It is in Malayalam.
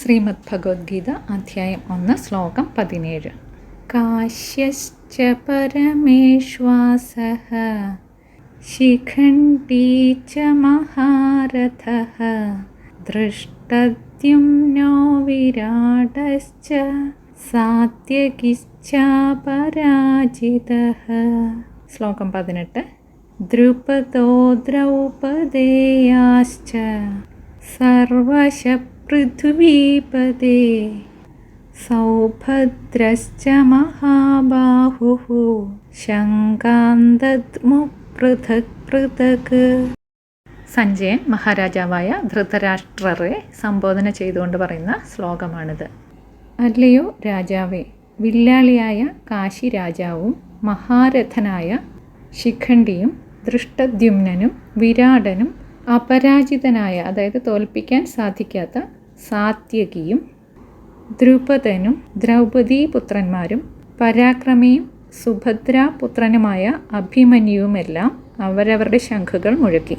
ശ്രീമദ് ഭഗവത്ഗീത അധ്യായം ഒന്ന് ശ്ലോകം പതിനേഴ്. കാശ്യശ്ച പരമേശ്വാസ ശിഖണ്ഡീ ച മഹാരഥ ദൃഷ്ടദ്യുമ്നോ വിരാടശ്ച സാത്യകിശ്ചാപരാജിത ശ്ലോകം പതിനെട്ട്. ദ്രുപദോ ദ്രൗപദേയാശ്ച സർവശ പൃഥ്വീപദേ സൗഭദ്രശ്ച महाबाहुः। ശങ്കാന്തദ്മു പൃഥക് പൃഥക് സഞ്ജയൻ മഹാരാജാവായ ധൃതരാഷ്ട്രറെ സംബോധന ചെയ്തുകൊണ്ട് പറയുന്ന ശ്ലോകമാണിത്. അല്ലയോ രാജാവേ വില്ലാളിയായ കാശി രാജാവും മഹാരഥനായ ശിഖണ്ഡിയും ദൃഷ്ടദ്യുമ്നനും വിരാടനും അപരാജിതനായ അതായത് തോൽപ്പിക്കാൻ സാധിക്കാത്ത സാത്യകിയും ദ്രുപദനും ദ്രൗപദീപുത്രന്മാരും പരാക്രമിയും സുഭദ്രാപുത്രനുമായ അഭിമന്യുവുമെല്ലാം അവരവരുടെ ശംഖുകൾ മുഴക്കി.